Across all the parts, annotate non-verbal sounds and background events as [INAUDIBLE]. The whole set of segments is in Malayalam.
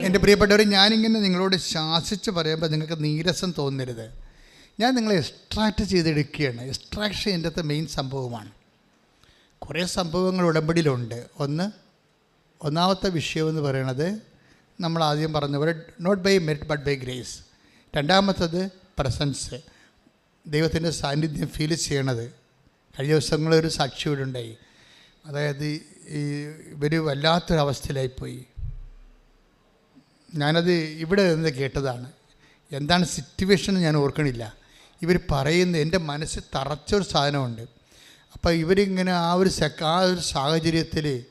എന്റെ പ്രിയപ്പെട്ടവർ ഞാനിങ്ങനെ നിങ്ങളോട് ശാസിച്ച് പറയുമ്പോൾ നിങ്ങൾക്ക് നീരസം തോന്നരുത്. ഞാൻ നിങ്ങളെ എക്സ്ട്രാക്റ്റ് ചെയ്തെടുക്കുകയാണ്. എക്സ്ട്രാക്ഷൻ എന്റെ അകത്ത് മെയിൻ സംഭവമാണ്. കുറേ സംഭവങ്ങൾ ഉടമ്പടിയിലുണ്ട്. ഒന്ന് ഒന്നാമത്തെ വിഷയം എന്ന് പറയുന്നത് നമ്മൾ ആദ്യം പറഞ്ഞ പോലെ not by merit but by grace രണ്ടാമത്തത് പ്രസൻസ് ദൈവത്തിന്റെ സാന്നിധ്യം ഫീൽ ചെയ്യണത്. കഴിഞ്ഞ ദിവസങ്ങളൊരു സാക്ഷി ഇവിടെ ഉണ്ടായി. അതായത് ഈ ഇവർ വല്ലാത്തൊരവസ്ഥയിലായിപ്പോയി. ഞാനത് ഇവിടെ നിന്ന് കേട്ടതാണ്. എന്താണ് സിറ്റുവേഷൻ ഞാൻ ഓർക്കണില്ല. ഇവർ പറയുന്ന എന്റെ മനസ്സ് തറച്ചൊരു സാധനമുണ്ട്. അപ്പോൾ ഇവരിങ്ങനെ ആ ഒരു സെക്ക ആ ഒരു സാഹചര്യത്തിൽ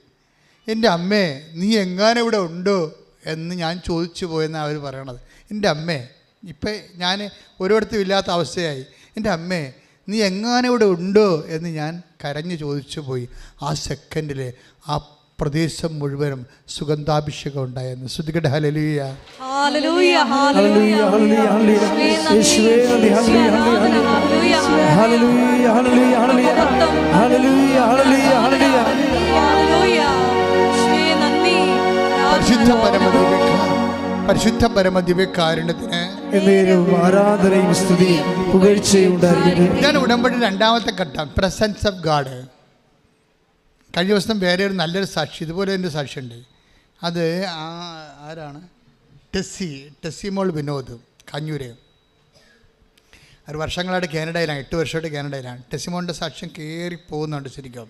എന്റെ അമ്മേ നീ എങ്ങാനും ഇവിടെ ഉണ്ടോ എന്ന് ഞാൻ ചോദിച്ചു പോയെന്നാണ് അവർ പറയണത്. എന്റെ അമ്മേ ഇപ്പം ഞാൻ ഒരിടത്തും ഇല്ലാത്ത അവസ്ഥയായി. എന്റെ അമ്മേ നീ എങ്ങാനും ഇവിടെ ഉണ്ടോ എന്ന് ഞാൻ കരഞ്ഞു ചോദിച്ചു പോയി. ആ സെക്കൻഡിൽ ആ പ്രദേശം മുഴുവനും സുഗന്ധാഭിഷേകം ഉണ്ടായിരുന്നു ശ്രുതികട ഹലലൂയ പരിശുദ്ധ പരമദിവ്യ പരിശുദ്ധ പരമദിവ്യകാരുണ്യത്തിന് ആരാധനയും സ്തുതിയും പുകഴ്ചയും ഇതാണ് ഉടമ്പടി രണ്ടാമത്തെ ഘട്ടം. പ്രസൻസ് ഓഫ് ഗാഡ് കഴിഞ്ഞ ദിവസം വേറെ ഒരു നല്ലൊരു സാക്ഷി ഇതുപോലെ എന്റെ സാക്ഷിയുണ്ട്. അത് ആ- ആരാണ്? ടെസ്സി ടെസ്സിമോൾ വിനോദ് കഞ്ഞൂര്. ഒരു വർഷങ്ങളായിട്ട് കാനഡയിലാണ് എട്ട് വർഷമായിട്ട് കാനഡയിലാണ്. ടെസ്സിമോളിന്റെ സാക്ഷ്യം കയറി പോകുന്നുണ്ട് ശരിക്കും.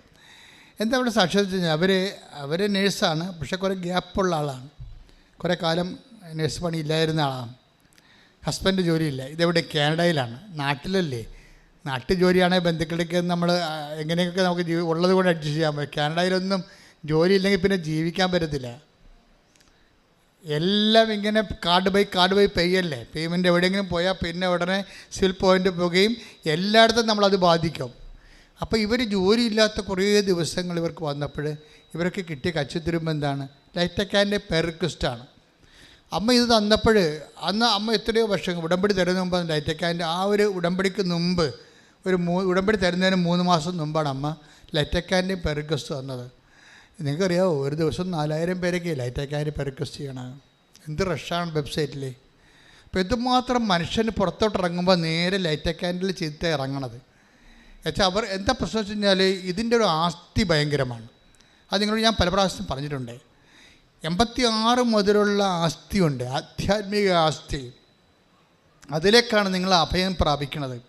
എന്താ അവിടെ സാക്ഷ്യം വെച്ച് കഴിഞ്ഞാൽ അവർ അവർ നേഴ്സാണ് പക്ഷെ കുറേ ഗ്യാപ്പുള്ള ആളാണ്. കുറേ കാലം നേഴ്സ് പണി ഇല്ലായിരുന്ന ആളാണ്. ഹസ്ബൻഡ് ജോലിയില്ല. ഇതെവിടെ കാനഡയിലാണ്. നാട്ടിലല്ലേ. നാട്ടിൽ ജോലിയാണെങ്കിൽ ബന്ധുക്കളൊക്കെ നമ്മൾ എങ്ങനെയൊക്കെ നമുക്ക് ജീവി ഉള്ളത് കൊണ്ട് അഡ്ജസ്റ്റ് ചെയ്യാൻ പറ്റും. കാനഡയിലൊന്നും ജോലി ഇല്ലെങ്കിൽ പിന്നെ ജീവിക്കാൻ പറ്റത്തില്ല. എല്ലാം ഇങ്ങനെ കാർഡ് ബൈ കാർഡ് ബൈ പെയ്യല്ലേ പേയ്മെന്റ് എവിടെയെങ്കിലും പോയാൽ പിന്നെ ഉടനെ സിവിൽ പോയിന്റ് പോകുകയും എല്ലായിടത്തും നമ്മളത് ബാധിക്കും. അപ്പോൾ ഇവർ ജോലിയില്ലാത്ത കുറേ ദിവസങ്ങൾ ഇവർക്ക് വന്നപ്പോൾ ഇവർക്ക് കിട്ടിയ കച്ചിത്തിരുമ്പ് എന്താണ്? ലൈറ്റക്കാന്റെ പെർക്വിസ്റ്റാണ് അമ്മ ഇത് തന്നപ്പോൾ അന്ന് അമ്മ എത്രയോ വർഷം ഉടമ്പടി തരുന്ന മുമ്പ് ലൈറ്റക്കാന്റെ ആ ഒരു ഉടമ്പടിക്ക് മുമ്പ് ഒരു മൂ ഉടമ്പടി തരുന്നതിന് മൂന്ന് മാസം മുമ്പാണ് അമ്മ ലൈറ്റക്കാന്റെയും പെർക്വസ്റ്റ് തന്നത്. നിങ്ങൾക്കറിയാമോ ഒരു ദിവസം നാലായിരം പേരൊക്കെ ലൈറ്റക്കാന്റെ പെർക്വസ്റ്റ് ചെയ്യണം. എന്ത് റഷാണ് വെബ്സൈറ്റിൽ അപ്പോൾ ഇതുമാത്രം മനുഷ്യന് പുറത്തോട്ട് ഇറങ്ങുമ്പോൾ നേരെ ലൈറ്റക്കാൻഡിൽ ചെയ്തിട്ട് ഇറങ്ങണത്. എന്നുവെച്ചാൽ അവർ എന്താ പ്രശ്നം വെച്ച് കഴിഞ്ഞാൽ ഇതിന്റെ ഒരു ആസ്തി ഭയങ്കരമാണ്. അത് നിങ്ങളോട് ഞാൻ പല പ്രാവശ്യം പറഞ്ഞിട്ടുണ്ട്. എൺപത്തി ആറ് മുതലുള്ള ആസ്തിയുണ്ട് ആധ്യാത്മിക ആസ്തി. അതിലേക്കാണ് നിങ്ങൾ അഭയം പ്രാപിക്കുന്നത്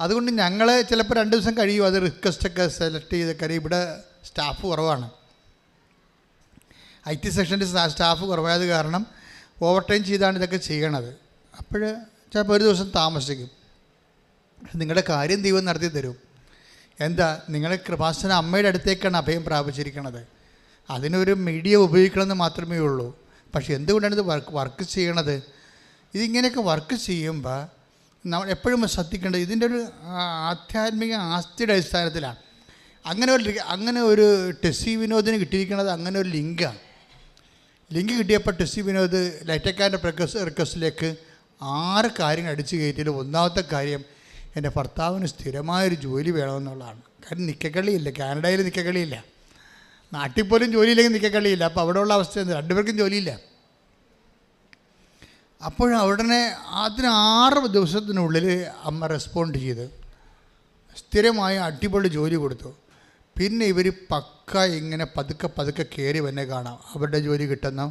അതുകൊണ്ട് ഞങ്ങൾ ചിലപ്പോൾ രണ്ട് ദിവസം കഴിയും. അത് റിക്വസ്റ്റൊക്കെ സെലക്ട് ചെയ്ത് കാര്യം ഇവിടെ സ്റ്റാഫ് കുറവാണ്. ഐ ടി സെക്ഷന്റെ സ്റ്റാഫ് കുറവായത് കാരണം ഓവർ ടൈം ചെയ്താണ് ഇതൊക്കെ ചെയ്യണത്. അപ്പോൾ ചിലപ്പോൾ ഒരു ദിവസം താമസിക്കും. നിങ്ങളുടെ കാര്യം ദൈവം നടത്തി തരും. എന്താ? നിങ്ങൾ കൃപാസന അമ്മയുടെ അടുത്തേക്കാണ് അഭയം പ്രാപിച്ചിരിക്കുന്നത് അതിനൊരു മീഡിയ ഉപയോഗിക്കണമെന്ന് മാത്രമേ ഉള്ളൂ. പക്ഷേ എന്തുകൊണ്ടാണ് ഇത് വർക്ക് വർക്ക് ചെയ്യണത്? ഇതിങ്ങനെയൊക്കെ വർക്ക് ചെയ്യുമ്പോൾ നമ്മൾ എപ്പോഴും ശ്രദ്ധിക്കേണ്ടത് ഇതിന്റെ ഒരു ആധ്യാത്മിക ആസ്തിയുടെ അടിസ്ഥാനത്തിലാണ്. അങ്ങനെ ഒരു അങ്ങനെ ഒരു ടെസ്സി വിനോദിന് കിട്ടിയിരിക്കുന്നത് അങ്ങനെ ഒരു ലിങ്കാണ്. ലിങ്ക് കിട്ടിയപ്പോൾ ടെസ്സി വിനോദ് ലൈറ്റക്കാരന്റെ പ്രക്കസ് റിക്വസ്റ്റിലേക്ക് ആറ് കാര്യങ്ങൾ അടിച്ചു കയറ്റിയത് ഒന്നാമത്തെ കാര്യം എന്റെ ഭർത്താവിന് സ്ഥിരമായൊരു ജോലി വേണമെന്നുള്ളതാണ്. കാര്യം നിക്കക്കളിയില്ല കാനഡയിൽ നിക്കക്കളിയില്ല നാട്ടിൽ പോലും ജോലിയില്ലെങ്കിൽ നിക്കക്കളിയില്ല അപ്പോൾ അവിടെയുള്ള അവസ്ഥ രണ്ടുപേർക്കും ജോലിയില്ല. അപ്പോൾ ഉടനെ അതിന് ആറ് ദിവസത്തിനുള്ളിൽ അമ്മ റെസ്പോണ്ട് ചെയ്ത്. സ്ഥിരമായ അടിപൊളി ജോലി കൊടുത്തു. പിന്നെ ഇവർ പക്ക ഇങ്ങനെ പതുക്കെ പതുക്കെ കയറി വന്നെ കാണാം. അവരുടെ ജോലി കിട്ടുന്നു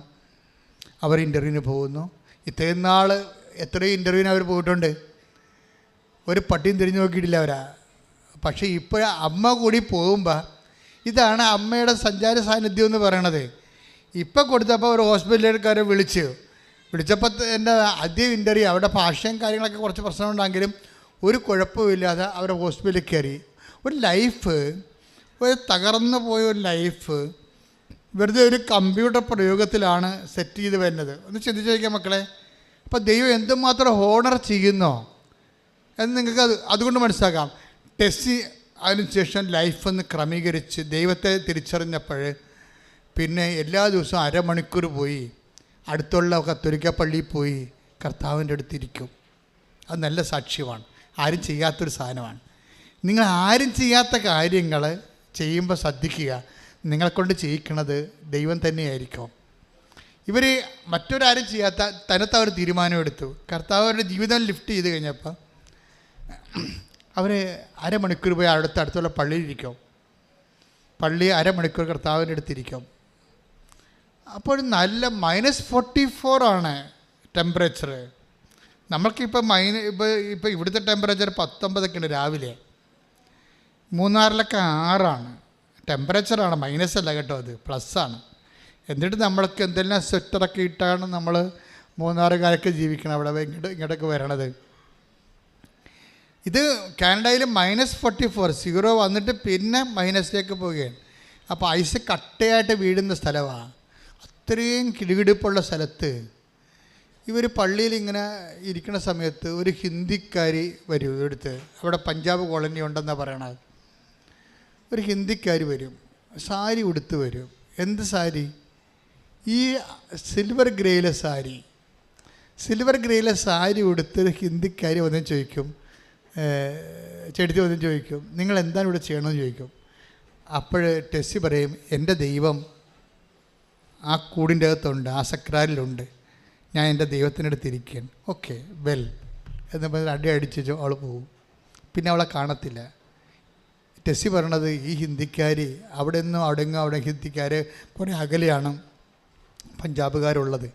അവർ ഇന്റർവ്യൂവിന് പോകുന്നു. ഇത്രയും നാൾ എത്രയും ഇന്റർവ്യൂവിന് അവർ പോയിട്ടുണ്ട്. ഒരു പട്ടിയും തിരിഞ്ഞു നോക്കിയിട്ടില്ല അവരാ. പക്ഷേ ഇപ്പോൾ അമ്മ കൂടി പോകുമ്പോൾ ഇതാണ് അമ്മയുടെ സഞ്ചാര സാന്നിധ്യം എന്ന് പറയണത്. ഇപ്പം കൊടുത്തപ്പോൾ ഒരു ഹോസ്പിറ്റലുകാരെ വിളിച്ച് വിളിച്ചപ്പോൾ എന്റെ ആദ്യ ഇന്റർവ്യൂ അവിടെ ഭാഷയും കാര്യങ്ങളൊക്കെ കുറച്ച് പ്രശ്നമുണ്ടെങ്കിലും ഒരു കുഴപ്പമില്ലാതെ അവരെ ഹോസ്പിറ്റലിൽ കയറി. ഒരു ലൈഫ് ഒരു തകർന്നു പോയ ഒരു ലൈഫ് വെറുതെ ഒരു കമ്പ്യൂട്ടർ പ്രയോഗത്തിലാണ് സെറ്റ് ചെയ്ത് വരുന്നത്. ഒന്ന് ചിന്തിച്ച് നോക്കിയാൽ മക്കളെ. അപ്പോൾ ദൈവം എന്തുമാത്രം ഹോണർ ചെയ്യുന്നോ? എന്ന് നിങ്ങൾക്ക് അത് അതുകൊണ്ട് മനസ്സിലാക്കാം. ടെസ്സി അതിനുശേഷം ലൈഫൊന്ന് ക്രമീകരിച്ച് ദൈവത്തെ തിരിച്ചറിഞ്ഞപ്പോൾ പിന്നെ എല്ലാ ദിവസവും അരമണിക്കൂർ പോയി. അടുത്തുള്ള കത്തോലിക്ക പള്ളിയിൽ പോയി കർത്താവിന്റെ അടുത്തിരിക്കും അത് നല്ല സാക്ഷ്യമാണ്. ആരും ചെയ്യാത്തൊരു സാധനമാണ്. നിങ്ങൾ ആരും ചെയ്യാത്ത കാര്യങ്ങൾ ചെയ്യുമ്പോൾ ശ്രദ്ധിക്കുക. നിങ്ങളെക്കൊണ്ട് ചെയ്യിക്കണത് ദൈവം തന്നെയായിരിക്കും. ഇവർ മറ്റൊരാരും ചെയ്യാത്ത തനത്ത് അവർ തീരുമാനമെടുത്തു. കർത്താവ് അവരുടെ ജീവിതം ലിഫ്റ്റ് ചെയ്ത് കഴിഞ്ഞപ്പോൾ അവർ അരമണിക്കൂർ പോയി അടുത്ത അടുത്തുള്ള പള്ളിയിലിരിക്കും പള്ളി അരമണിക്കൂർ കർത്താവിന്റെ അടുത്തിരിക്കും അപ്പോൾ നല്ല മൈനസ് ഫോർട്ടി ഫോർ ആണ് ടെമ്പറേച്ചർ നമ്മൾക്കിപ്പോൾ മൈന ഇപ്പോൾ ഇപ്പോൾ ഇവിടുത്തെ ടെമ്പറേച്ചർ പത്തൊമ്പതൊക്കെ ഉണ്ട് രാവിലെ. മൂന്നാറിലൊക്കെ ആറാണ്. ടെമ്പറേച്ചറാണ് മൈനസ് അല്ല കേട്ടോ അത് പ്ലസ് ആണ്. എന്നിട്ട് നമ്മൾക്ക് എന്തെല്ലാം സ്വെറ്ററൊക്കെ ഇട്ടാണ് നമ്മൾ മൂന്നാറുകാരൊക്കെ ജീവിക്കണം അവിടെ ഇങ്ങോട്ട് ഇങ്ങോട്ടൊക്കെ വരണത്. ഇത് കാനഡയിൽ മൈനസ് ഫോർട്ടി ഫോർ സീറോ വന്നിട്ട് പിന്നെ മൈനസിലേക്ക് പോവുകയാണ്. അപ്പോൾ ഐസ് കട്ടയായിട്ട് വീഴുന്ന സ്ഥലമാണ് അത്രയും കിടുകിടുപ്പുള്ള സ്ഥലത്ത് ഇവർ പള്ളിയിൽ ഇങ്ങനെ ഇരിക്കുന്ന സമയത്ത് ഒരു ഹിന്ദിക്കാരി വരും എടുത്ത് അവിടെ പഞ്ചാബ് കോളനി ഉണ്ടെന്നാണ് പറയണത്. ഒരു ഹിന്ദിക്കാരി വരും. സാരി ഉടുത്ത് വരും. എന്ത് സാരി? ഈ സിൽവർ ഗ്രേയിലെ സാരി. സിൽവർ ഗ്രേയിലെ സാരി ഉടുത്ത് ഹിന്ദിക്കാരി വന്ന് ചോദിക്കും ചെടുത്തി വന്ന് ചോദിക്കും നിങ്ങൾ എന്താണ് ഇവിടെ ചെയ്യണമെന്ന് ചോദിക്കും? അപ്പോൾ ടെസ്സി പറയും എന്റെ ദൈവം ആ കൂടിന്റെ അകത്തുണ്ട് ആ സക്രാരിലുണ്ട് ഞാൻ എന്റെ ദൈവത്തിനടുത്ത് ഇരിക്കുകയാണ്. ഓക്കെ വെൽ എന്ന് പറഞ്ഞാൽ അടി അടിച്ച് അവൾ പോകും പിന്നെ അവളെ കാണത്തില്ല. ടെസ്സി പറയണത് ഈ ഹിന്ദിക്കാർ അവിടെ നിന്നും അവിടെ നിന്നും അവിടെ ഹിന്ദിക്കാർ കുറേ അകലെയാണ് പഞ്ചാബുകാരുള്ളത്.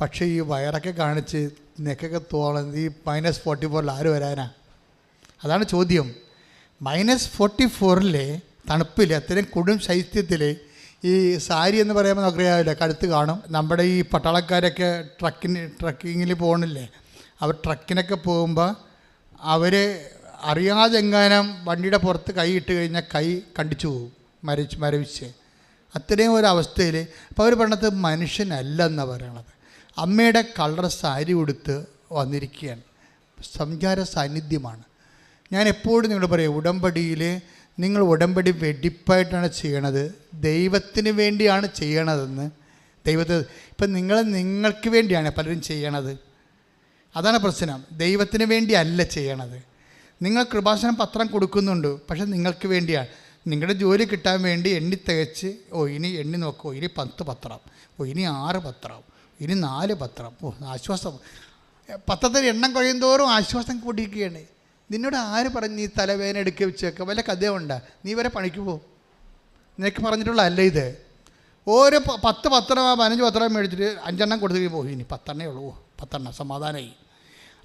പക്ഷേ ഈ വയറൊക്കെ കാണിച്ച് നെക്കൊക്കെ തോന്നുന്നത് ഈ മൈനസ് ഫോർട്ടി ഫോറിൽ ആര് വരാനാ? അതാണ് ചോദ്യം. മൈനസ് ഫോർട്ടി ഫോറിലെ തണുപ്പിൽ അത്രയും കൊടും ശൈത്യത്തിൽ ഈ സാരി എന്ന് പറയുമ്പോൾ നമുക്കറിയാവില്ല കഴുത്ത് കാണും. നമ്മുടെ ഈ പട്ടാളക്കാരൊക്കെ ട്രക്കിന് ട്രക്കിങ്ങിൽ പോകണില്ലേ? അവർ ട്രക്കിനൊക്കെ പോകുമ്പോൾ അവർ അറിയാതെ എങ്ങാനും വണ്ടിയുടെ പുറത്ത് കൈ ഇട്ട് കഴിഞ്ഞാൽ കൈ കണ്ടിച്ചു പോകും മരവിച്ച് മരവിച്ച്. അത്രയും ഒരു അവസ്ഥയിൽ. അപ്പോൾ അവർ പറഞ്ഞത് മനുഷ്യനല്ല എന്നാണ് പറയണത്. അമ്മയുടെ കളർ സാരി ഉടുത്ത് വന്നിരിക്കുകയാണ്. സംചാര സാന്നിധ്യമാണ്. ഞാൻ എപ്പോഴും നിങ്ങൾ പറയും ഉടമ്പടിയിൽ നിങ്ങൾ ഉടമ്പടി വെടിപ്പായിട്ടാണ് ചെയ്യണത്. ദൈവത്തിന് വേണ്ടിയാണ് ചെയ്യണതെന്ന്. ദൈവത്തെ ഇപ്പം നിങ്ങൾ നിങ്ങൾക്ക് വേണ്ടിയാണ് പലരും ചെയ്യണത്. അതാണ് പ്രശ്നം. ദൈവത്തിന് വേണ്ടി അല്ല ചെയ്യണത്. നിങ്ങൾ കൃപാശനം പത്രം കൊടുക്കുന്നുണ്ട് പക്ഷെ നിങ്ങൾക്ക് വേണ്ടിയാണ് നിങ്ങളുടെ ജോലി കിട്ടാൻ വേണ്ടി എണ്ണി തികച്ച് ഓ ഇനി എണ്ണി നോക്കോ. ഇനി പത്ത് പത്രം. ഓ ഇനി ആറ് പത്രം. ഇനി നാല് പത്രം. ഓ ആശ്വാസം. പത്രത്തിൽ എണ്ണം കഴിയുന്തോറും ആശ്വാസം കൂടിയിരിക്കുകയാണ്. നിന്നോട് ആര് പറഞ്ഞ് നീ തലവേദന എടുക്കുക വെച്ചേക്കാം വല്ല കഥയുണ്ട നീ വരെ പണിക്ക് പോ. നിനക്ക് പറഞ്ഞിട്ടുള്ള അല്ല ഇത്. ഓരോ പത്ത് പത്രം പതിനഞ്ച് പത്രം മേടിച്ചിട്ട് അഞ്ചെണ്ണം കൊടുത്തു പോയി. ഇനി പത്തെണ്ണേ ഉള്ളൂ. പത്തെണ്ണം സമാധാനമായി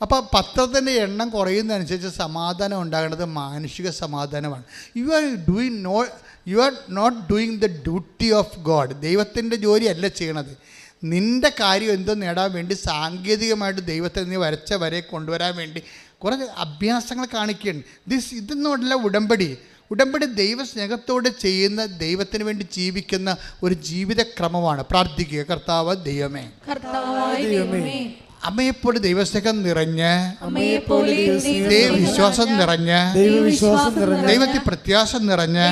അപ്പോൾ പത്രത്തിന്റെ എണ്ണം കുറയുന്നതനുസരിച്ച് സമാധാനം ഉണ്ടാകുന്നത് മാനുഷിക സമാധാനമാണ്. You are doing no you are not doing the duty of God ദൈവത്തിന്റെ ജോലിയല്ല ചെയ്യണത്. നിന്റെ കാര്യം എന്തോ നേടാൻ വേണ്ടി സാങ്കേതികമായിട്ട് ദൈവത്തെ നീ വരച്ച വരെ കൊണ്ടുവരാൻ വേണ്ടി കുറേ അഭ്യാസങ്ങൾ കാണിക്കുകയാണ്. ദിസ് ഇതെന്നുള്ള ഉടമ്പടി. ഉടമ്പടി ദൈവസ്നേഹത്തോടെ ചെയ്യുന്ന ദൈവത്തിന് വേണ്ടി ജീവിക്കുന്ന ഒരു ജീവിതക്രമമാണ്. പ്രാർത്ഥിക്കുക കർത്താവ് ദൈവമേ. കർത്താവ് ദൈവമേ. അമ്മയെപ്പോലെ ദൈവസ്നേഹം നിറഞ്ഞ് ദൈവവിശ്വാസം നിറഞ്ഞ് ദൈവവിശ്വാസം നിറഞ്ഞ ദൈവത്തിൽ പ്രത്യാശ നിറഞ്ഞ്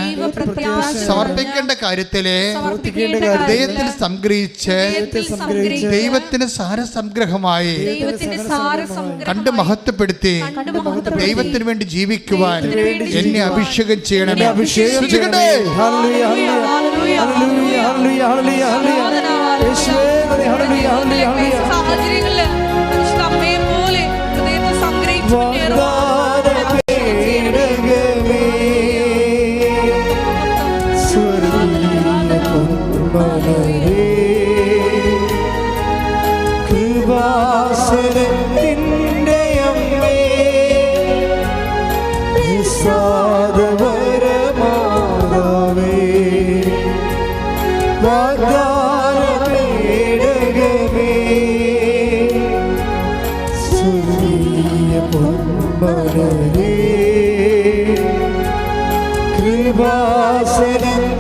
സമർപ്പിക്കേണ്ട കാര്യത്തിലെ ഹൃദയത്തിൽ സംഗ്രഹിച്ച് ദൈവത്തിൽ സംഗ്രഹിച്ച് ദൈവത്തിന് സാരസംഗ്രഹമായി കണ്ട് മഹത്വപ്പെടുത്തി ദൈവത്തിന് വേണ്ടി ജീവിക്കുവാൻ എന്നെ അഭിഷേകം ചെയ്യണമേ അഭിഷേകം സ്തുതിക്കട്ടെ. ചെയ്യണമേ. സ്വർഗീയ പൊന്മലരേ, കൃപാസനത്തിന്റെ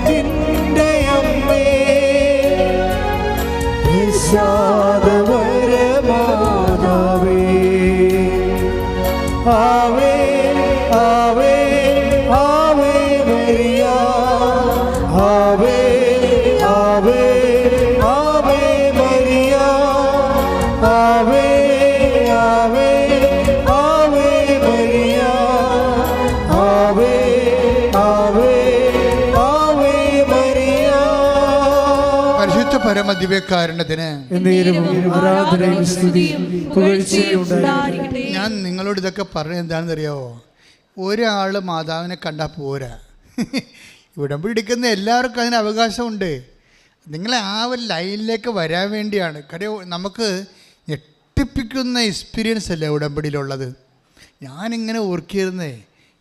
ഞാൻ നിങ്ങളോട് ഇതൊക്കെ പറഞ്ഞ എന്താണെന്ന് അറിയാവോ ഒരാൾ മാതാവിനെ കണ്ടാ പോരാ. [LAUGHS] ഉടമ്പടി എടുക്കുന്ന എല്ലാവർക്കും അതിന് അവകാശമുണ്ട്. നിങ്ങളെ ആ ഒരു ലൈനിലേക്ക് വരാൻ വേണ്ടിയാണ്. കാര്യം നമുക്ക് ഞെട്ടിപ്പിക്കുന്ന എക്സ്പീരിയൻസ് അല്ലേ ഉടമ്പടിയിലുള്ളത് ഞാനിങ്ങനെ ഓർക്കിയിരുന്നേ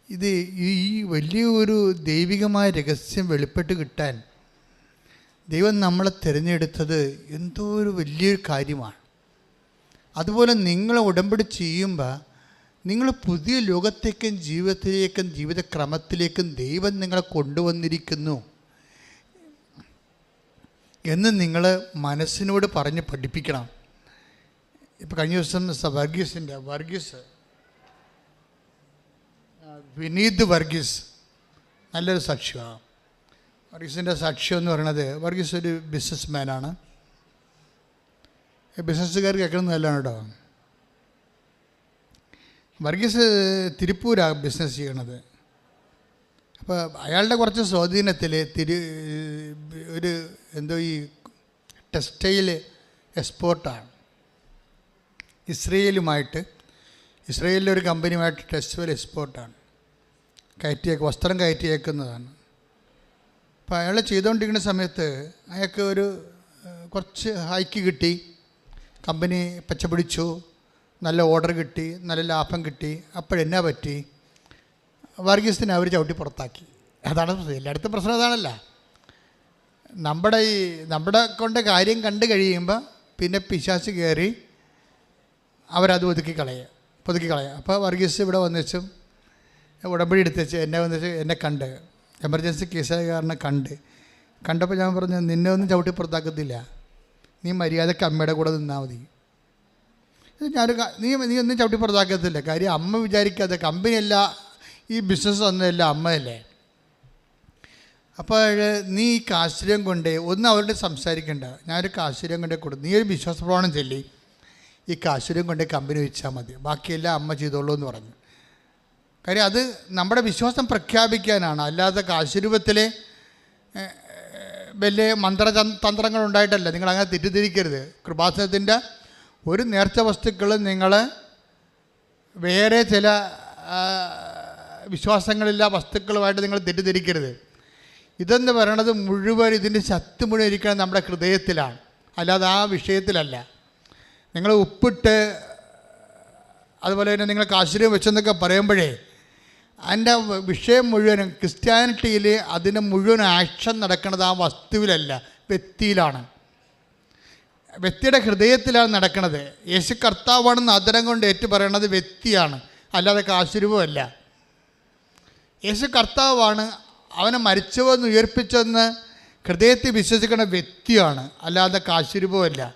ഇത് ഈ വലിയൊരു ദൈവികമായ രഹസ്യം വെളിപ്പെട്ട് കിട്ടാൻ ദൈവം നമ്മളെ തിരഞ്ഞെടുത്തത് എന്തോ ഒരു വലിയൊരു കാര്യമാണ്. അതുപോലെ നിങ്ങൾ ഉടമ്പടി ചെയ്യുമ്പോൾ നിങ്ങൾ പുതിയ ലോകത്തേക്കും ജീവിതത്തിലേക്കും ജീവിതക്രമത്തിലേക്കും ദൈവം നിങ്ങളെ കൊണ്ടുവന്നിരിക്കുന്നു എന്ന് നിങ്ങൾ മനസ്സിനോട് പറഞ്ഞ് പഠിപ്പിക്കണം. ഇപ്പോൾ കഴിഞ്ഞ ദിവസം വർഗീസിന്റെ വർഗീസ് വിനീത് വർഗീസ് നല്ലൊരു സാക്ഷ്യമാണ് വർഗീസിന്റെ സാക്ഷ്യം എന്ന് പറയുന്നത് വർഗീസ് ഒരു ബിസിനസ് മാനാണ് ബിസിനസ്സുകാർ കേൾക്കുന്നത് നല്ലതാണ് കേട്ടോ. വർഗീസ് തിരുപ്പൂരാണ് ബിസിനസ് ചെയ്യണത്. അപ്പോൾ അയാളുടെ കുറച്ച് സ്വാധീനത്തിൽ തിരു ഒരു എന്തോ ഈ ടെക്സ്റ്റൈൽ എക്സ്പോർട്ടാണ് ഇസ്രയേലുമായിട്ട് ഇസ്രയേലിലെ ഒരു കമ്പനിയുമായിട്ട് ടെക്സ്റ്റൈൽ എക്സ്പോർട്ടാണ് കയറ്റിയേക്ക് വസ്ത്രം കയറ്റിയേക്കുന്നതാണ്. അപ്പോൾ അയാൾ ചെയ്തുകൊണ്ടിരിക്കുന്ന സമയത്ത് അയാൾക്ക് ഒരു കുറച്ച് ഹൈക്ക് കിട്ടി. കമ്പനി പച്ചപിടിച്ചു. നല്ല ഓർഡർ കിട്ടി. നല്ല ലാഭം കിട്ടി. അപ്പോഴെന്നാ പറ്റി? വർഗീസിനെ അവർ ചവിട്ടി പുറത്താക്കി. അതാണ് പ്രശ്നം. എല്ലായിടത്തും പ്രശ്നം അതാണല്ല. നമ്മുടെ ഈ നമ്മുടെ കൊണ്ട് കാര്യം കണ്ടു കഴിയുമ്പോൾ പിന്നെ പിശാച്ച് കയറി അവരത് ഒതുക്കി കളയുക ഒതുക്കി കളയുക അപ്പോൾ വർഗീസ് ഇവിടെ വന്നിച്ചും ഉടമ്പടി എടുത്തുവെച്ച് എന്നെ വന്നിച്ച് എന്നെ കണ്ട്. എമർജൻസി കേസായ കാരണം കണ്ട്. കണ്ടപ്പോൾ ഞാൻ പറഞ്ഞു നിന്നെ ഒന്നും ചവിട്ടി പുറത്താക്കത്തില്ല. നീ മര്യാദയ്ക്ക് അമ്മയുടെ കൂടെ നിന്നാൽ മതി. ഞാനൊരു നീ നീ ഒന്നും ചവിട്ടി പുറത്താക്കത്തില്ല. കാര്യം അമ്മ വിചാരിക്കാതെ കമ്പനിയല്ല ഈ ബിസിനസ് വന്നതല്ല അമ്മയല്ലേ? അപ്പോൾ നീ ഈ കാശ്വര്യം കൊണ്ട് ഒന്ന് അവരോട് സംസാരിക്കണ്ട. ഞാനൊരു കാശ്വര്യം കൊണ്ട് കൊടുത്തു നീ ഒരു വിശ്വാസപ്രമാണം ചൊല്ലി. ഈ കാശ്വര്യം കൊണ്ട് കമ്പനി വെച്ചാൽ മതി. ബാക്കിയെല്ലാം അമ്മ ചെയ്തോളൂ എന്ന് പറഞ്ഞു. കാര്യം അത് നമ്മുടെ വിശ്വാസം പ്രഖ്യാപിക്കാനാണ്. അല്ലാതെ കാശുരൂപത്തിലെ വലിയ മന്ത്ര തന്ത്രങ്ങൾ ഉണ്ടായിട്ടല്ല നിങ്ങൾ അങ്ങനെ തെറ്റിദ്ധരിക്കരുത്. കൃപാസനത്തിന്റെ ഒരു നേർച്ച വസ്തുക്കൾ നിങ്ങൾ വേറെ ചില വിശ്വാസങ്ങളില്ല വസ്തുക്കളുമായിട്ട് നിങ്ങൾ തെറ്റിദ്ധരിക്കരുത്. ഇതെന്ന് പറയണത് മുഴുവൻ ഇതിന്റെ ശക്തി മുഴുവൻ ഇരിക്കുന്നത് നമ്മുടെ ഹൃദയത്തിലാണ്. അല്ലാതെ ആ വിഷയത്തിലല്ല. നിങ്ങൾ ഉപ്പിട്ട് അതുപോലെ തന്നെ നിങ്ങൾ ആശ്ചര്യം വെച്ചെന്നൊക്കെ പറയുമ്പോഴേ അതിന്റെ വിഷയം മുഴുവനും ക്രിസ്ത്യാനിറ്റിയിൽ അതിന് മുഴുവൻ ആക്ഷൻ നടക്കുന്നത് ആ വസ്തുവിലല്ല വ്യക്തിയിലാണ്. വ്യക്തിയുടെ ഹൃദയത്തിലാണ് നടക്കുന്നത് യേശു കർത്താവാണെന്ന് ആദരം കൊണ്ട് ഏറ്റു പറയണത് വ്യക്തിയാണ് അല്ലാതെ കാശുരൂപമല്ല. യേശു കർത്താവാണ് അവനെ മരിച്ചുവെന്ന് ഉയർപ്പിച്ചെന്ന് ഹൃദയത്തിൽ വിശ്വസിക്കുന്ന വ്യക്തിയാണ് അല്ലാതെ കാശുരൂപമല്ല.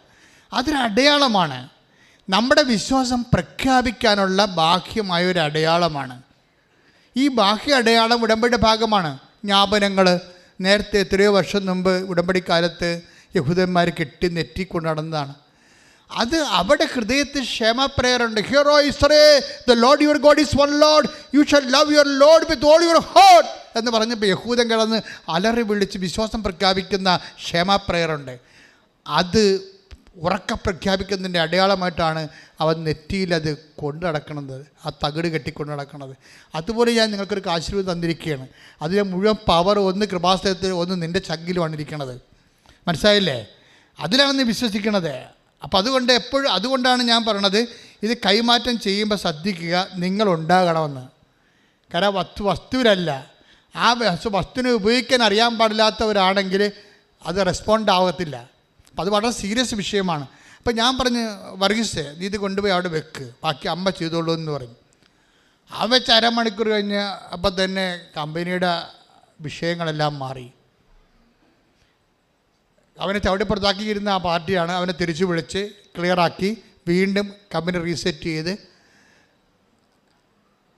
അതൊരു അടയാളമാണ്. നമ്മുടെ വിശ്വാസം പ്രഖ്യാപിക്കാനുള്ള ബാഹ്യമായ ഒരു അടയാളമാണ്. ഈ ബാഹ്യ അടയാളം ഉടമ്പടിയുടെ ഭാഗമാണ്. ജ്ഞാപനങ്ങൾ നേരത്തെ എത്രയോ വർഷം മുമ്പ് ഉടമ്പടിക്കാലത്ത് യഹൂദന്മാർ കെട്ടി നെറ്റിക്കൊണ്ട് നടന്നതാണ്. അത് അവിടെ ഹൃദയത്തിൽ ക്ഷമ പ്രേയറുണ്ട് hear O Israel the Lord your God is one Lord you shall love your Lord with all your heart എന്ന് പറഞ്ഞപ്പോൾ യഹൂദൻ കിടന്ന് അലറി വിളിച്ച് വിശ്വാസം പ്രഖ്യാപിക്കുന്ന ക്ഷമ അത് ഉറക്ക പ്രഖ്യാപിക്കുന്നതിന്റെ അടയാളമായിട്ടാണ് അവൻ നെറ്റിയിൽ അത് ആ തകിട് കെട്ടിക്കൊണ്ട് നടക്കുന്നത് അതുപോലെ ഞാൻ നിങ്ങൾക്കൊരു ആശീർവാദം തന്നിരിക്കുകയാണ്. അതിലെ മുഴുവൻ പവർ ഒന്ന് കൃപാസ്ഥലത്തിൽ ഒന്ന് നിന്റെ ചങ്കിലുമാണ് ഇരിക്കുന്നത് മനസ്സിലായില്ലേ? അതിലാണ് നീ വിശ്വസിക്കണത്. അപ്പോൾ അതുകൊണ്ട് എപ്പോഴും അതുകൊണ്ടാണ് ഞാൻ പറയണത് ഇത് കൈമാറ്റം ചെയ്യുമ്പോൾ ശ്രദ്ധിക്കുക നിങ്ങളുണ്ടാകണമെന്ന് കാരണം വസ്തു വസ്തുവിലല്ല. ആ വസ്തു വസ്തുവിനെ ഉപയോഗിക്കാൻ അറിയാൻ പാടില്ലാത്തവരാണെങ്കിൽ അത് റെസ്പോണ്ട് ആവത്തില്ല. അപ്പം അത് വളരെ സീരിയസ് വിഷയമാണ്. അപ്പം ഞാൻ പറഞ്ഞ് വർഗീസേ നീ ഇത് കൊണ്ടുപോയി അവിടെ വെക്ക്. ബാക്കി അമ്മ ചെയ്തോളൂ എന്ന് പറഞ്ഞു ആ വെച്ച് അരമണിക്കൂർ കഴിഞ്ഞ് അപ്പം തന്നെ കമ്പനിയുടെ വിഷയങ്ങളെല്ലാം മാറി. അവനെ ചവിട്ടിപ്പുറത്താക്കിയിരുന്ന ആ പാർട്ടിയാണ് അവനെ തിരിച്ചു വിളിച്ച് ക്ലിയറാക്കി വീണ്ടും കമ്പനി റീസെറ്റ് ചെയ്ത്.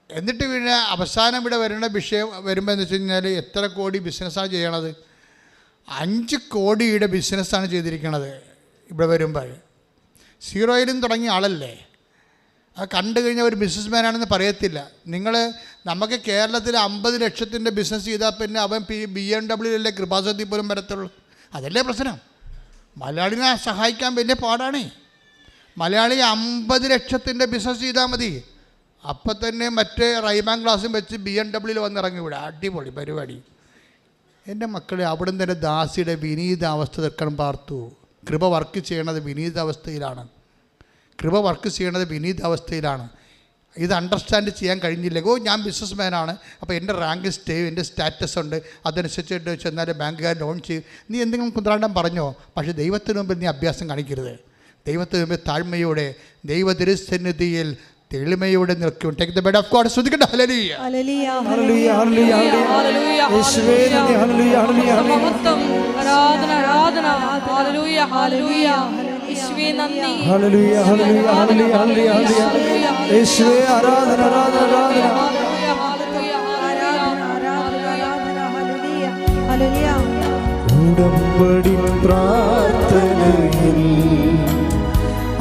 എന്നിട്ട് പിന്നെ അവസാനം ഇവിടെ വരുന്ന വിഷയം വരുമ്പോൾ എന്ന് വെച്ച് കഴിഞ്ഞാൽ എത്ര കോടി ബിസിനസ്സാണ് ചെയ്യണത്? അഞ്ച് കോടിയുടെ ബിസിനസ്സാണ് ചെയ്തിരിക്കുന്നത് ഇവിടെ വരുമ്പോൾ. സീറോയിലും തുടങ്ങിയ ആളല്ലേ? അത് കണ്ടു കഴിഞ്ഞാൽ ഒരു ബിസിനസ് മാനാണെന്ന് പറയത്തില്ല. നിങ്ങൾ നമുക്ക് കേരളത്തിൽ അമ്പത് ലക്ഷത്തിന്റെ ബിസിനസ് ചെയ്താൽ പിന്നെ അവൻ പി ബി എം ഡബ്ല്യൂയിലെ കൃപാസത്തിൽ പോലും വരത്തുള്ളൂ. അതല്ലേ പ്രശ്നം? മലയാളിനെ സഹായിക്കാൻ വലിയ പാടാണേ. മലയാളി അമ്പത് ലക്ഷത്തിന്റെ ബിസിനസ് ചെയ്താൽ മതി. അപ്പം തന്നെ മറ്റേ റൈമാൻ ക്ലാസ്സും വെച്ച് ബി എം ഡബ്ല്യൂയിൽ വന്നിറങ്ങി വിടാം. അടിപൊളി പരിപാടി. എന്റെ മക്കളെ അവിടെ തന്നെ ദാസിയുടെ വിനീത അവസ്ഥ തീർക്കണം പാർത്തു. കൃപ വർക്ക് ചെയ്യണത് വിനീതാവസ്ഥയിലാണ്. കൃപ വർക്ക് ചെയ്യണത് വിനീതാവസ്ഥയിലാണ്. ഇത് അണ്ടർസ്റ്റാൻഡ് ചെയ്യാൻ കഴിഞ്ഞില്ല. ഓ ഞാൻ ബിസിനസ് മാനാണ് അപ്പോൾ എന്റെ റാങ്ക് സ്റ്റേ എന്റെ സ്റ്റാറ്റസ് ഉണ്ട്. അതനുസരിച്ചിട്ട് ചെന്നാൽ ബാങ്കുകാർ ലോൺ ചെയ്യും. നീ എന്തെങ്കിലും കുന്ത്രാണ്ടം പറഞ്ഞോ? പക്ഷേ ദൈവത്തിന് മുമ്പിൽ നീ അഭ്യാസം കാണിക്കരുത്. ദൈവത്തിന് മുമ്പിൽ താഴ്മയോടെ ദൈവ തിരുസന്നിധിയിൽ തെളിമയോടെ നിൽക്കും. Take the bed of God ശ്രദ്ധിക്കട്ടെ hallelujah hallelujah hallelujah hallelujah hallelujah യേശുവേ നന്ദി. ഹല്ലേലൂയ ഹല്ലേലൂയ ഹല്ലേലൂയ മഹത്വം. ആരാധന ആരാധന. ഹല്ലേലൂയ ഹല്ലേലൂയ യേശുവേ നന്ദി. ഹല്ലേലൂയ ഹല്ലേലൂയ ഹല്ലേലൂയ ഹല്ലേലൂയ ഹല്ലേലൂയ യേശുവേ ആരാധന ആരാധന ആരാധന. ഹല്ലേലൂയ ഹല്ലേലൂയ ആരാധന ഉടമ്പടി പ്രാർത്ഥനയിൽ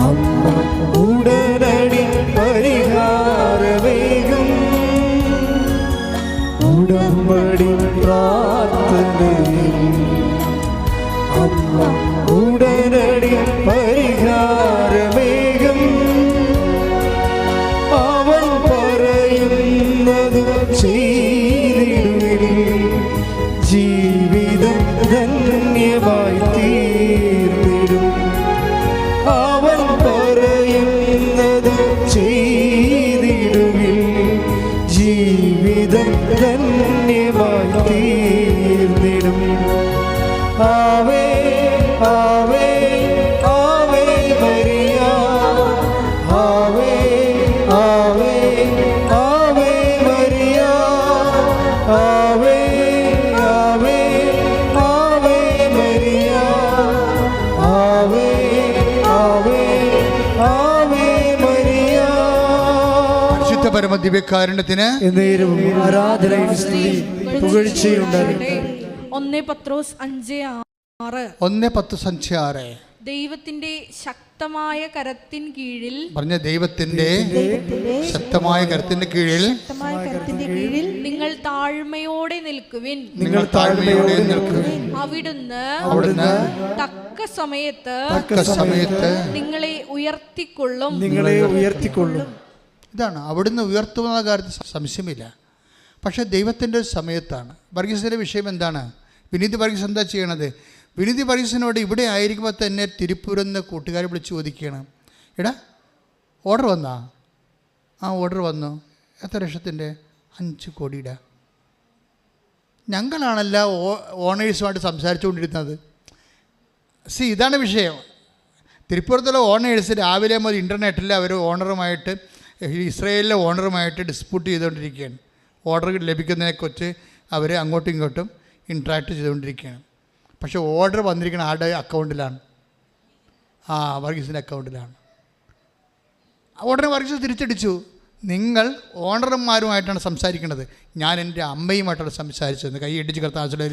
അമ്മ പരമ ദിവ്യകാരുണ്യത്തിന് എന്നേരവും ആരാധനയും ഒന്നേ പത്രോസ് അഞ്ച് ആറ്. ഒന്നേ പത്ത് ആറ്. ദൈവത്തിന്റെ ശക്തമായ കരത്തിൻ കീഴിൽ പറഞ്ഞ ദൈവത്തിന്റെ ശക്തമായ കരത്തിന്റെ കീഴിൽ നിങ്ങൾ താഴ്മയോടെ നിൽക്കുവിൻ. നിങ്ങൾ താഴ്മയോടെ നിൽക്കുക അവിടുന്ന് അവിടുന്ന് തക്ക സമയത്ത് തക്ക സമയത്ത് നിങ്ങളെ ഉയർത്തിക്കൊള്ളും. നിങ്ങളെ ഉയർത്തിക്കൊള്ളും. ഇതാണ്. അവിടുന്ന് ഉയർത്തുന്ന കാര്യത്തിൽ സംശയമില്ല. പക്ഷേ ദൈവത്തിന്റെ സമയത്താണ്. വർഗീസിന്റെ വിഷയം എന്താണ്? വിനീത് വർഗീസ് എന്താ ചെയ്യണത്? വിനീത് വർഗീസിനോട് ഇവിടെ ആയിരിക്കുമ്പോൾ തന്നെ തിരുപ്പൂരെന്ന് കൂട്ടുകാരെ വിളിച്ച് ചോദിക്കുകയാണ്. എടാ ഓർഡർ വന്നാ? ആ ഓർഡർ വന്നു. എത്ര ലക്ഷത്തിന്റെ? അഞ്ച് കോടിയുടെ. ഞങ്ങളാണല്ല ഓ- ഓണേഴ്സുമായിട്ട് സംസാരിച്ചുകൊണ്ടിരുന്നത്. സി ഇതാണ് വിഷയം. തിരുപ്പുറത്തുള്ള ഓണേഴ്സ് രാവിലെ മുതൽ ഇന്റർനെറ്റിൽ അവർ ഓണറുമായിട്ട് ഇസ്രയേലിലെ ഓണറുമായിട്ട് ഡിസ്പ്യൂട്ട് ചെയ്തുകൊണ്ടിരിക്കുകയാണ് ഓർഡർ ലഭിക്കുന്നതിനെക്കുറിച്ച് അവർ അങ്ങോട്ടും ഇങ്ങോട്ടും ഇൻട്രാക്ട് ചെയ്തുകൊണ്ടിരിക്കുകയാണ് പക്ഷേ ഓർഡർ വന്നിരിക്കുന്ന ആരുടെ അക്കൗണ്ടിലാണ് ആ വർഗീസിന്റെ അക്കൗണ്ടിലാണ് ഉടനെ വർഗീസ് തിരിച്ചടിച്ചു നിങ്ങൾ ഓണർമാരുമായിട്ടാണ് സംസാരിക്കേണ്ടത് ഞാൻ എന്റെ അമ്മയുമായിട്ടാണ് സംസാരിച്ചത് കൈ ഇടിച്ച് കർത്താസിലെ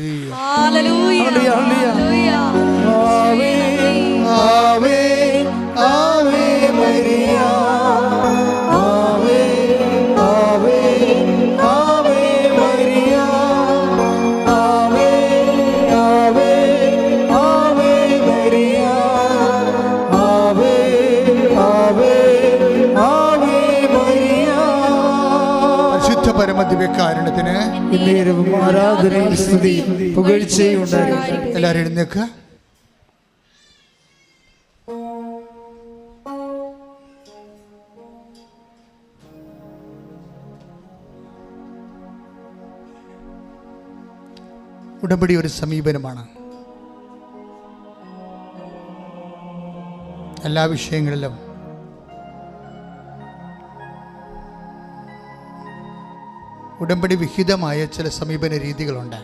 ആരാധനയും സ്തുതി പുകഴ്ചയും എല്ലാവരും എഴുന്നേക്കുക ഉടമ്പടി ഒരു സമീപനമാണ്. എല്ലാ വിഷയങ്ങളിലും ഉടമ്പടി വിഹിതമായ ചില സമീപന രീതികളുണ്ട്.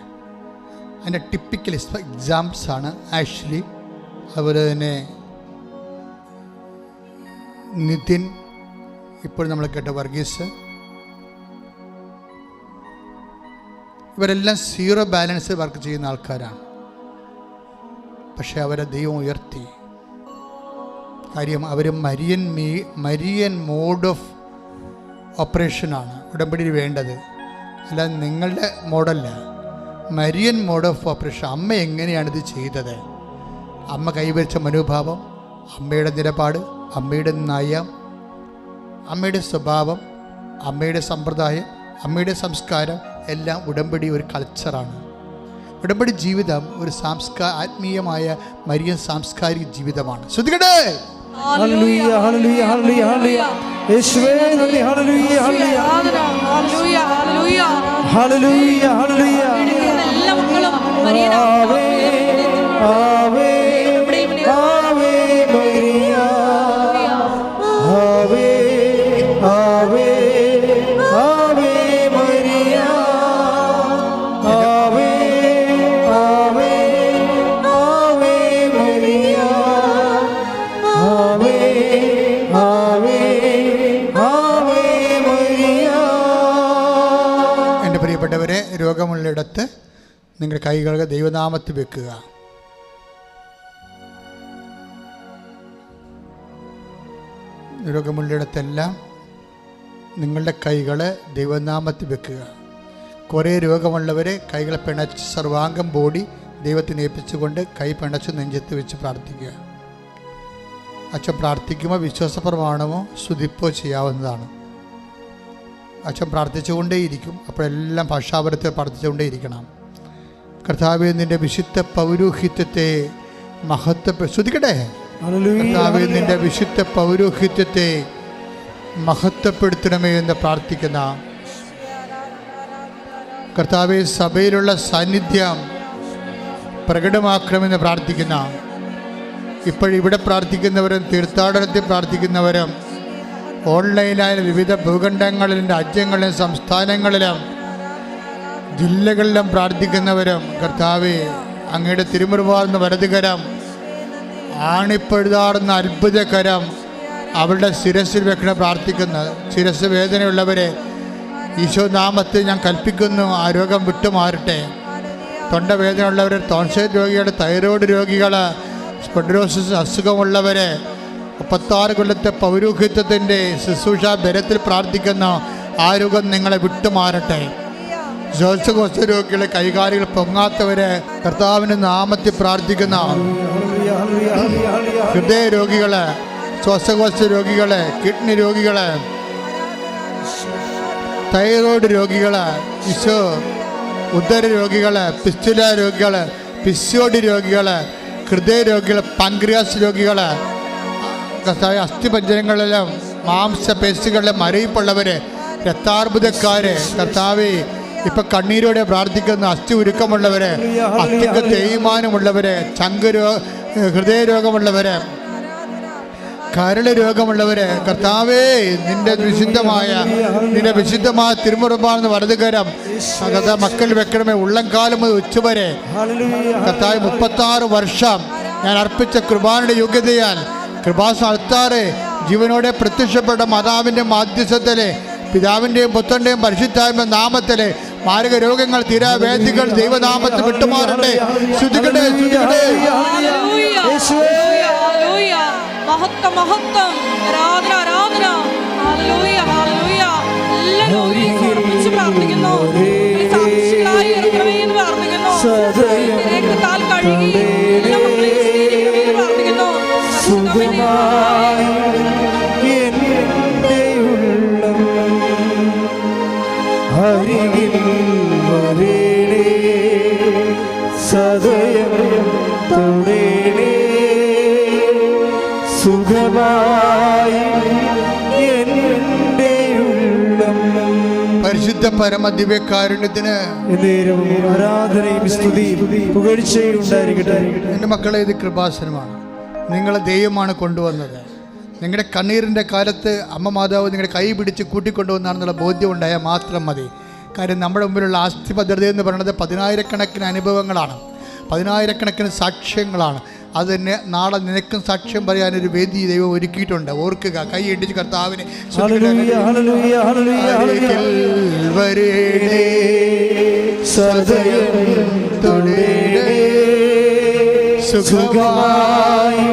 അതിന്റെ ടിപ്പിക്കൽ എക്സാംസ് ആണ് ആക്ച്വലി അതുപോലെ തന്നെ നിതിൻ ഇപ്പോൾ നമ്മൾ കേട്ട വർഗീസ്. ഇവരെല്ലാം സീറോ ബാലൻസ് വർക്ക് ചെയ്യുന്ന ആൾക്കാരാണ്. പക്ഷെ അവരെ ദൈവം ഉയർത്തി. കാര്യം അവർ മരിയൻ മീ മരിയൻ മോഡ് ഓഫ് ഓപ്പറേഷനാണ് ഉടമ്പടി വേണ്ടത്. അല്ല നിങ്ങളുടെ മോഡല്ല മരിയൻ മോഡ് ഓഫ് ഓപ്പറേഷൻ. അമ്മ എങ്ങനെയാണ് ഇത് ചെയ്തത്? അമ്മ കൈവരിച്ച മനോഭാവം അമ്മയുടെ നിലപാട് അമ്മയുടെ നയം അമ്മയുടെ സ്വഭാവം അമ്മയുടെ സമ്പ്രദായം അമ്മയുടെ സംസ്കാരം എല്ലാം ഉടമ്പടി ഒരു കൾച്ചറാണ്. ഉടമ്പടി ജീവിതം ഒരു സാംസ്കാ ആത്മീയമായ മരിയൻ സാംസ്കാരിക ജീവിതമാണ്. ശ്രദ്ധിക്കട്ടെ! Hallelujah hallelujah hallelujah hallelujah. യേശുവേ നന്ദി. ഹല്ലേലൂയ ഹല്ലേലൂയ. ഹല്ലേലൂയ ഹല്ലേലൂയ എല്ലാ മക്കളും ആവേ ആവേ നിങ്ങളുടെ കൈകൾ ദൈവനാമത്തിൽ വെക്കുക. രോഗമുള്ളിടത്തെല്ലാം നിങ്ങളുടെ കൈകളെ ദൈവനാമത്തിൽ വെക്കുക. കുറേ രോഗമുള്ളവരെ കൈകളെ പിണച്ച് സർവാംഗം ബോഡി ദൈവത്തിന് ഏൽപ്പിച്ചുകൊണ്ട് കൈ പിണച്ച് നെഞ്ചത്ത് വെച്ച് പ്രാർത്ഥിക്കുക. അച്ഛൻ പ്രാർത്ഥിക്കുമ്പോൾ വിശ്വാസപ്രമാണമോ സ്തുതിപ്പോ ചെയ്യാവുന്നതാണ്. അച്ഛൻ പ്രാർത്ഥിച്ചുകൊണ്ടേയിരിക്കും. അപ്പോഴെല്ലാം ഭാഷാപരത്തിൽ പ്രാർത്ഥിച്ചുകൊണ്ടേയിരിക്കണം. കർത്താവെ നിന്റെ വിശുദ്ധ പൗരോഹിത്യത്തെ മഹത്വ ശ്രദ്ധിക്കട്ടെ കർത്താവെ നിന്റെ വിശുദ്ധ പൗരോഹിത്യത്തെ മഹത്വപ്പെടുത്തണമേ എന്ന് പ്രാർത്ഥിക്കുന്ന കർത്താവെ സഭയിലുള്ള സാന്നിധ്യം പ്രകടമാക്കണമെന്ന് പ്രാർത്ഥിക്കുന്ന ഇപ്പോഴിവിടെ പ്രാർത്ഥിക്കുന്നവരും തീർത്ഥാടനത്തിൽ പ്രാർത്ഥിക്കുന്നവരും ഓൺലൈനായ വിവിധ ഭൂഖണ്ഡങ്ങളിലും രാജ്യങ്ങളിലും സംസ്ഥാനങ്ങളിലും ജില്ലകളിലും പ്രാർത്ഥിക്കുന്നവരും കർത്താവെ അങ്ങയുടെ തിരുമുറുപാർന്ന് വരതുകരം ആണിപ്പഴുതാർന്ന അത്ഭുതകരം അവരുടെ ശിരസിൽ വെക്കണ പ്രാർത്ഥിക്കുന്ന. ശിരസ് വേദനയുള്ളവരെ ഈശോ നാമത്തിൽ ഞാൻ കൽപ്പിക്കുന്നു ആ രോഗം വിട്ടുമാറട്ടെ. തൊണ്ടവേദനയുള്ളവർ ടോൺസൈറ്റ് രോഗികൾ തൈറോയ്ഡ് രോഗികൾ സ്പെഡ്രോസിസ് അസുഖമുള്ളവരെ മുപ്പത്താറ് കൊല്ലത്തെ പൗരോഹിത്വത്തിന്റെ ശുശ്രൂഷ ബലത്തിൽ പ്രാർത്ഥിക്കുന്ന. ആ രോഗം നിങ്ങളെ വിട്ടുമാറട്ടെ. ശ്വാസകോശ രോഗികളെ കൈകാലികൾ പൊങ്ങാത്തവരെ കർത്താവിന്റെ നാമത്തിൽ പ്രാർത്ഥിക്കുന്ന ഹൃദയ രോഗികളെ ശ്വാസകോശ രോഗികളെ കിഡ്നി രോഗികളെ തൈറോയ്ഡ് രോഗികളെ ഈശോ ഉദര രോഗികളെ പിസ്റ്റുല രോഗികളെ പിസ്യോഡി രോഗികളെ ഹൃദയ രോഗികൾ പങ്ക്രിയാസ് രോഗികൾ അസ്ഥിപഞ്ചനങ്ങളിലും മാംസപേശികളിലും മരയിപ്പുള്ളവര് രക്താർബുദക്കാര് കർത്താവെ ഇപ്പൊ കണ്ണീരോടെ പ്രാർത്ഥിക്കുന്ന അസ്ഥി ഉരുക്കമുള്ളവരെ അസ്ഥിക്ക് തേയ്മാനമുള്ളവര് ചങ്ക് ഹൃദയരോഗമുള്ളവരെ ഹൃദയ രോഗമുള്ളവരെ കരൾ രോഗമുള്ളവര് കർത്താവേ നിന്റെ വിശുദ്ധമായ നിന്റെ വിശുദ്ധമായ തിരുമുറപ്പാണെന്ന് വലതുകരം കഥ മക്കൾ വെക്കണമേ ഉള്ളംകാലം മുതൽ ഉച്ചവരെ. കർത്താവ് മുപ്പത്താറ് വർഷം ഞാൻ അർപ്പിച്ച കൃപാനയുടെ യോഗ്യതയാൽ കൃപാസ അടുത്താറ് ജീവനോടെ പ്രത്യക്ഷപ്പെട്ട മാതാവിന്റെ മാധ്യസ്ഥത്തിലെ പിതാവിന്റെയും പുത്രന്റെയും പരിശുദ്ധായ്മ നാമത്തിലെ മാരക രോഗങ്ങൾ തീരാ വേദികൾ ദൈവനാമത്തിൽ വിട്ടുമാറട്ടെ. ശുദ്ധിക്കട്ടെ ശുദ്ധിക്കട്ടെ മഹത്വം മഹത്വം. ആരാധന ആരാധന. പ്രാർത്ഥിക്കുന്നു. പരിശുദ്ധ പരമ ദിവ്യകാരുണ്യത്തിന് ആരാധനയും സ്തുതിയും പുകഴ്ചയും ഉണ്ടായിരിക്കട്ടെ. എന്റെ മക്കളെ ഇത് കൃപാസനമാണ്. നിങ്ങളെ ദൈവമാണ് കൊണ്ടുവന്നത്. നിങ്ങളുടെ കണ്ണീരിന്റെ കാലത്ത് അമ്മ മാതാവ് നിങ്ങളുടെ കൈ പിടിച്ച് കൂട്ടിക്കൊണ്ടുവന്നാണെന്നുള്ള ബോധ്യം ഉണ്ടായാൽ മാത്രം മതി. കാര്യം നമ്മുടെ മുമ്പിലുള്ള ആസ്തി ഭദ്രത എന്ന് പറയുന്നത് പതിനായിരക്കണക്കിന് അനുഭവങ്ങളാണ്. പതിനായിരക്കണക്കിന് സാക്ഷ്യങ്ങളാണ്. അത് തന്നെ നാളെ നിനക്കും സാക്ഷ്യം പറയാൻ ഒരു വേദി ദൈവം ഒരുക്കിയിട്ടുണ്ട്. ഓർക്കുക കൈ ഇടിച്ച് കർത്താവിനെ സുഖമായി